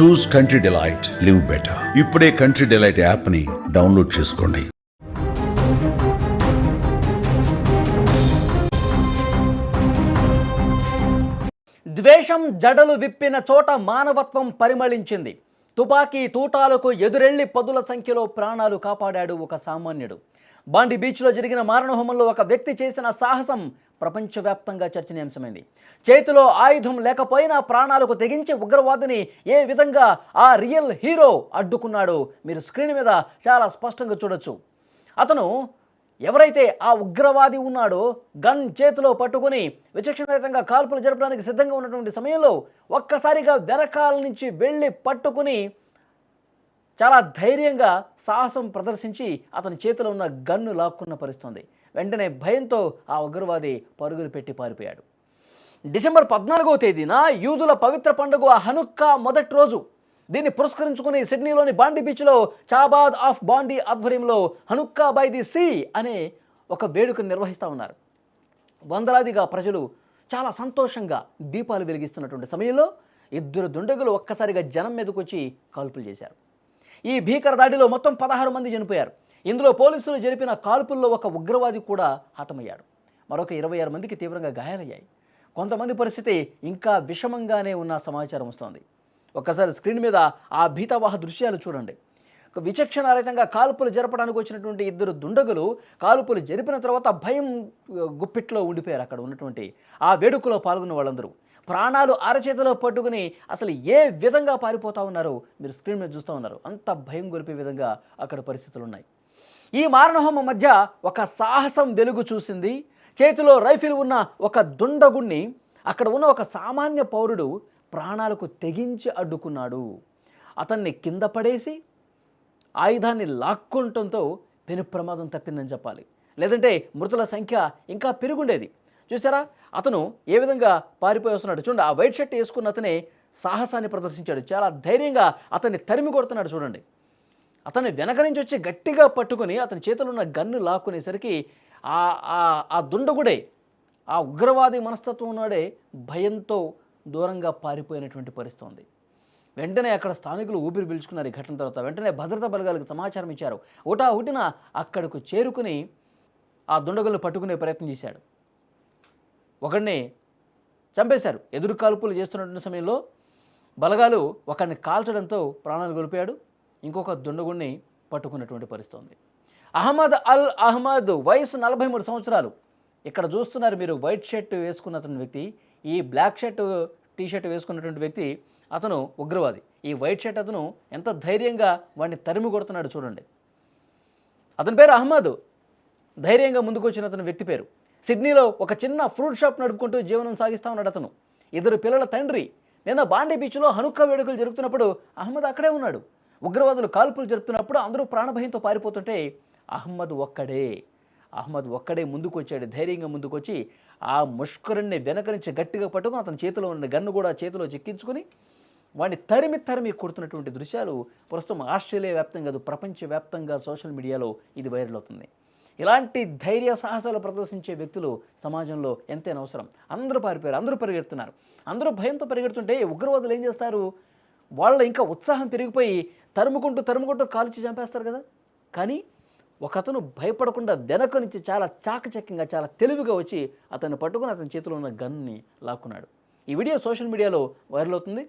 Choose country delight live better. ఇప్పుడే country delight యాప్ని download చేసుకోండి. ద్వేషం జడలు విప్పిన చోట మానవత్వం పరిమళించింది. తుపాకీ తూటాలకు ఎదురెళ్ళి పదుల సంఖ్యలో ప్రాణాలు కాపాడాడు ఒక సామాన్యుడు. బాండి బీచ్లో జరిగిన మారణహోమంలో ఒక వ్యక్తి చేసిన సాహసం ప్రపంచవ్యాప్తంగా చర్చనీయాంశమైంది చేతిలో ఆయుధం లేకపోయినా ప్రాణాలకు తెగించి ఉగ్రవాదిని ఏ విధంగా ఆ రియల్ హీరో అడ్డుకున్నాడో మీరు స్క్రీన్ మీద చాలా స్పష్టంగా చూడొచ్చు. అతను ఎవరైతే ఆ ఉగ్రవాది ఉన్నాడో గన్ చేతిలో పట్టుకుని విచక్షణరహితంగా కాల్పులు జరపడానికి సిద్ధంగా ఉన్నటువంటి సమయంలో ఒక్కసారిగా వెనకాల నుంచి వెళ్ళి పట్టుకుని చాలా ధైర్యంగా సాహసం ప్రదర్శించి అతని చేతిలో ఉన్న గన్ను లాక్కున్న పరిస్థితుంది. వెంటనే భయంతో ఆ ఉగ్రవాది పరుగులు పెట్టి పారిపోయాడు. డిసెంబర్ పద్నాలుగో తేదీన యూదుల పవిత్ర పండుగ హనుక్కా మొదటి రోజు. దీన్ని పురస్కరించుకుని సిడ్నీలోని బాండీ బీచ్లో చాబాద్ ఆఫ్ బాండీ ఆధ్వర్యంలో హనుక్కా బై ది సీ అనే ఒక వేడుకను నిర్వహిస్తూ ఉన్నారు. వందలాదిగా ప్రజలు చాలా సంతోషంగా దీపాలు వెలిగిస్తున్నటువంటి సమయంలో ఇద్దరు దుండగులు ఒక్కసారిగా జనం మీదకొచ్చి కాల్పులు చేశారు. ఈ భీకర దాడిలో మొత్తం పదహారు మంది చనిపోయారు. ఇందులో పోలీసులు జరిపిన కాల్పుల్లో ఒక ఉగ్రవాది కూడా హతమయ్యాడు. మరొక ఇరవై ఆరు మందికి తీవ్రంగా గాయాలయ్యాయి. కొంతమంది పరిస్థితి ఇంకా విషమంగానే ఉన్న సమాచారం వస్తోంది. ఒక్కసారి స్క్రీన్ మీద ఆ భీతావాహ దృశ్యాలు చూడండి. విచక్షణారహితంగా కాల్పులు జరపడానికి వచ్చినటువంటి ఇద్దరు దుండగులు కాల్పులు జరిపిన తర్వాత భయం గుప్పిట్లో ఉండిపోయారు అక్కడ ఉన్నటువంటి ఆ వేడుకలో పాల్గొన్న వాళ్ళందరూ. ప్రాణాలు అరచేతిలో పట్టుకుని అసలు ఏ విధంగా పారిపోతా ఉన్నారో? మీరు స్క్రీన్ మీద చూస్తూ ఉన్నారు. అంత భయం గొలిపే విధంగా అక్కడ పరిస్థితులు ఉన్నాయి ఈ మారణహోమ మధ్య ఒక సాహసం వెలుగు చూసింది. చేతిలో రైఫిల్ ఉన్న ఒక దుండగుణ్ణి అక్కడ ఉన్న ఒక సామాన్య పౌరుడు ప్రాణాలకు తెగించి అడ్డుకున్నాడు. అతన్ని కింద పడేసి ఆయుధాన్ని లాక్కుంటంతో పెను ప్రమాదం తప్పిందని చెప్పాలి. లేదంటే మృతుల సంఖ్య ఇంకా పెరుగుండేది చూసారా అతను ఏ విధంగా పారిపోయి వస్తున్నాడు? చూడండి ఆ వైట్ షర్ట్ వేసుకున్న అతనే సాహసాన్ని ప్రదర్శించాడు. చాలా ధైర్యంగా అతన్ని తరిమి కొడుతున్నాడు చూడండి. అతన్ని వెనక నుంచి వచ్చి గట్టిగా పట్టుకుని అతని చేతిలో ఉన్న గన్ను లాక్కునేసరికి ఆ ఆ- ఆ దుండగుడే ఆ ఉగ్రవాది మనస్తత్వం ఉన్నాడే భయంతో దూరంగా పారిపోయినటువంటి పరిస్థితి ఉంది. వెంటనే అక్కడ స్థానికులు ఊపిరి పీల్చుకున్నారు ఈ ఘటన తర్వాత. వెంటనే భద్రతా బలగాలకు సమాచారం ఇచ్చారు. ఒకటా ఒకటిన అక్కడకు చేరుకుని ఆ దుండగులు పట్టుకునే ప్రయత్నం చేశాడు. ఒకడిని చంపేశారు. ఎదురు కాల్పులు చేస్తున్నటువంటి సమయంలో బలగాలు ఒకరిని కాల్చడంతో ప్రాణాలు కోల్పోయాడు. ఇంకొక దుండగుడిని పట్టుకున్నటువంటి పరిస్థితి ఉంది. అహ్మద్ అల్ అహ్మద్ వయసు నలభై మూడు సంవత్సరాలు. ఇక్కడ చూస్తున్నారు మీరు వైట్ షర్ట్ వేసుకున్న వ్యక్తి ఈ బ్లాక్ షర్ట్ టీషర్ట్ వేసుకున్నటువంటి వ్యక్తి అతను ఉగ్రవాది. ఈ వైట్ షర్ట్ అతను ఎంత ధైర్యంగా వాడిని తరిమి కొడుతున్నాడు చూడండి. అతని పేరు అహ్మద్. ధైర్యంగా ముందుకు వచ్చిన అతని వ్యక్తి పేరు. సిడ్నీలో ఒక చిన్న ఫ్రూట్ షాప్ నడుపుకుంటూ జీవనం సాగిస్తా ఉన్నాడు అతను. ఇద్దరు పిల్లల తండ్రి నిన్న బాండీ బీచ్లో హనుక్కా వేడుకలు జరుగుతున్నప్పుడు అహ్మద్ అక్కడే ఉన్నాడు. ఉగ్రవాదులు కాల్పులు జరుపుతున్నప్పుడు అందరూ ప్రాణభయంతో పారిపోతుంటే అహ్మద్ ఒక్కడే. అహ్మద్ ఒక్కడే ముందుకు వచ్చాడు ధైర్యంగా ముందుకొచ్చి ఆ ముష్కరుణ్ణి వెనక నుంచి గట్టిగా పట్టుకుని అతని చేతిలో ఉన్న గన్ను కూడా చేతిలో చిక్కించుకుని వాడిని తరిమి తరిమి కొడుతున్నటువంటి దృశ్యాలు ప్రస్తుతం ఆస్ట్రేలియా వ్యాప్తంగా కాదు ప్రపంచవ్యాప్తంగా సోషల్ మీడియాలో ఇది వైరల్ అవుతుంది. ఇలాంటి ధైర్య సాహసాలు ప్రదర్శించే వ్యక్తులు సమాజంలో ఎంతైనా అవసరం. అందరూ పారిపోయారు అందరూ పరిగెడుతున్నారు. అందరూ భయంతో పరిగెడుతుంటే ఉగ్రవాదులు ఏం చేస్తారు? వాళ్ళ ఇంకా ఉత్సాహం పెరిగిపోయి తరుముకుంటూ తరుముకుంటూ కాల్చి చంపేస్తారు కదా? కానీ ఒక అతను భయపడకుండా వెనక నుంచి చాలా చాకచక్యంగా చాలా తెలివిగా వచ్చి అతన్ని పట్టుకుని అతని చేతిలో ఉన్న గన్ని లాక్కున్నాడు. ఈ వీడియో సోషల్ మీడియాలో వైరల్ అవుతుంది.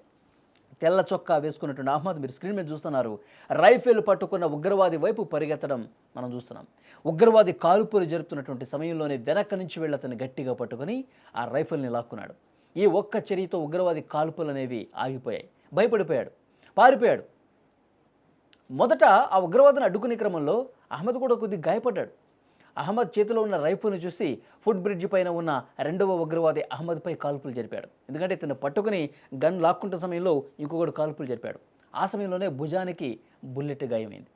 తెల్ల చొక్కా వేసుకున్నటువంటి అహ్మద్ మీరు స్క్రీన్ మీద చూస్తున్నారు. రైఫిల్ పట్టుకున్న ఉగ్రవాది వైపు పరిగెత్తడం మనం చూస్తున్నాం. ఉగ్రవాది కాల్పులు జరుపుతున్నటువంటి సమయంలోనే వెనక నుంచి వెళ్ళి అతన్ని గట్టిగా పట్టుకొని ఆ రైఫిల్ని లాక్కున్నాడు. ఈ ఒక్క చర్యతో ఉగ్రవాది కాల్పులు అనేవి ఆగిపోయాయి. భయపడిపోయాడు. పారిపోయాడు. మొదట ఆ ఉగ్రవాదిని అడ్డుకునే క్రమంలో అహ్మద్ కూడా కొద్దిగా గాయపడ్డాడు. అహ్మద్ చేతిలో ఉన్న రైఫిల్ని చూసి ఫుడ్ బ్రిడ్జ్ పైన ఉన్న రెండవ ఉగ్రవాది అహ్మద్పై కాల్పులు జరిపాడు. ఎందుకంటే ఇతను పట్టుకుని గన్ లాక్కుంటున్న సమయంలో ఇంకొకడు కాల్పులు జరిపాడు. ఆ సమయంలోనే భుజానికి బుల్లెట్ గాయమైంది.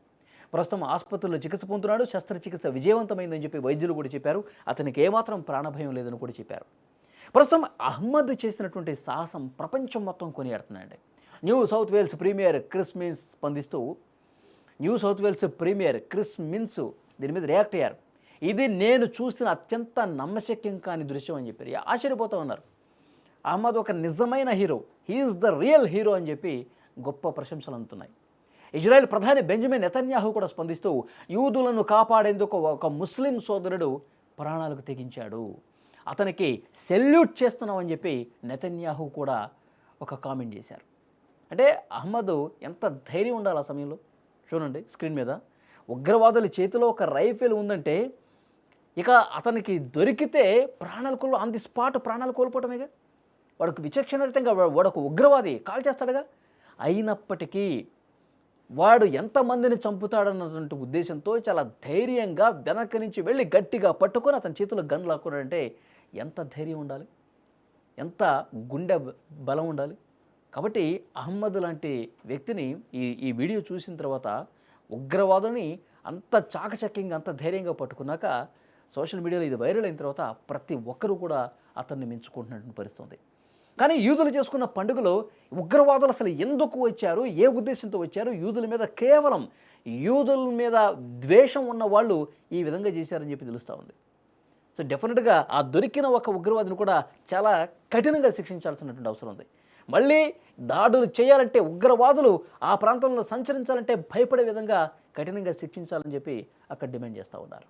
ప్రస్తుతం ఆసుపత్రిలో చికిత్స పొందుతున్నాడు. శస్త్రచికిత్స విజయవంతమైందని చెప్పి వైద్యులు కూడా చెప్పారు. అతనికి ఏమాత్రం ప్రాణభయం లేదని కూడా చెప్పారు. ప్రస్తుతం అహ్మద్ చేసినటువంటి సాహసం ప్రపంచం మొత్తం కొనియాడుతుందండి. New South Wales premier Chris Minns స్పందిస్తూ New South Wales premier Chris Minns దీని మీద రియాక్ట్ అయ్యారు. ఇది నేను చూసిన అత్యంత నమ్మశక్యం కాని దృశ్యం అని చెప్పారు ఆశ్చర్యపోతూ ఉన్నారు. అహ్మద్ ఒక నిజమైన hero. He is the real hero అని చెప్పి గొప్ప ప్రశంసలు అందుతున్నాయి. ఇజ్రాయెల్ ప్రధాని బెంజమిన్ నెతన్యాహు కూడా స్పందిస్తూ యూదులను కాపాడేందుకు ఒక ముస్లిం సోదరుడు ప్రాణాలకు తెగించాడు. అతనికి సెల్యూట్ చేస్తున్నామని చెప్పి నెతన్యాహు కూడా ఒక కామెంట్ చేశారు. అంటే అహ్మద్ ఎంత ధైర్యం ఉండాలి ఆ సమయంలో? చూడండి స్క్రీన్ మీద. ఉగ్రవాదుల చేతిలో ఒక రైఫిల్ ఉందంటే ఇక అతనికి దొరికితే ప్రాణాలు కోల్పో ఆన్ ది స్పాట్ ప్రాణాలు కోల్పోవటమేగా? వాడికి విచక్షణరహితంగా వా- వాడు ఉగ్రవాది కాల్ చేస్తాడుగా? అయినప్పటికీ వాడు ఎంతమందిని చంపుతాడన్నటువంటి ఉద్దేశంతో చాలా ధైర్యంగా వెనక నుంచి వెళ్ళి గట్టిగా పట్టుకొని అతని చేతిలో గన్ లాక్కున్నాడంటే ఎంత ధైర్యం ఉండాలి? ఎంత గుండె బలం ఉండాలి? కాబట్టి అహ్మద్ లాంటి వ్యక్తిని ఈ ఈ వీడియో చూసిన తర్వాత ఉగ్రవాదుని అంత చాకచక్యంగా అంత ధైర్యంగా పట్టుకున్నాక సోషల్ మీడియాలో ఇది వైరల్ అయిన తర్వాత ప్రతి ఒక్కరూ కూడా అతన్ని మించుకుంటున్నటువంటి పరిస్థితుంది కానీ యూదులు చేసుకున్న పండుగలో ఉగ్రవాదులు అసలు ఎందుకు వచ్చారు? ఏ ఉద్దేశంతో వచ్చారు? యూదుల మీద కేవలం యూదుల మీద ద్వేషం ఉన్న వాళ్ళు ఈ విధంగా చేశారని చెప్పి తెలుస్తూ ఉంది. సో డెఫినెట్గా ఆ దొరికిన ఒక ఉగ్రవాదిని కూడా చాలా కఠినంగా శిక్షించాల్సినటువంటి అవసరం ఉంది. మళ్ళీ దాడులు చేయాలంటే ఉగ్రవాదులు ఆ ప్రాంతంలో సంచరించాలంటే భయపడే విధంగా కఠినంగా శిక్షించాలని చెప్పి అక్కడ డిమాండ్ చేస్తూ ఉన్నారు.